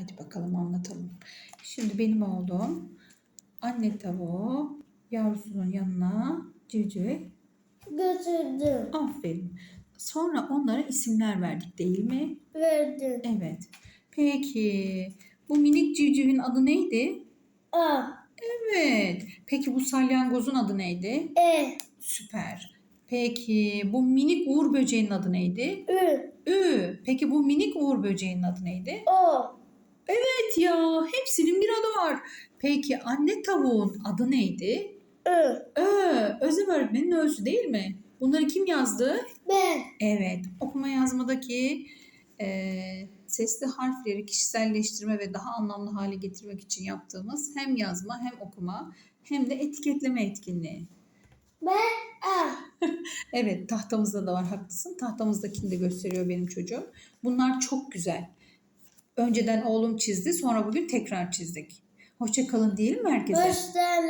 Hadi bakalım anlatalım. Şimdi benim oğlum anne tavuğu yavrusunun yanına civcive Götürdüm. aferin. Sonra onlara isimler verdik değil mi? Verdim. Evet. Peki bu minik civcivin adı neydi? A. Evet. Peki bu salyangozun adı neydi? E. Süper. Peki bu minik uğur böceğinin adı neydi? Ü. Ü. Peki bu minik uğur böceğinin adı neydi? O. Hepsinin bir adı var. Peki anne tavuğun adı neydi? Ö. Ö. Özlem öğretmenin özü değil mi? Bunları kim yazdı? Ben. Evet. Okuma yazmadaki e, sesli harfleri kişiselleştirme ve daha anlamlı hale getirmek için yaptığımız hem yazma hem okuma hem de etiketleme etkinliği. Ben. A. Evet tahtamızda da var haklısın. Tahtamızdakini de gösteriyor benim çocuğum. Bunlar çok güzel. Önceden oğlum çizdi sonra bugün tekrar çizdik. Hoşça kalın diyelim mi herkese? Hoşçakalın.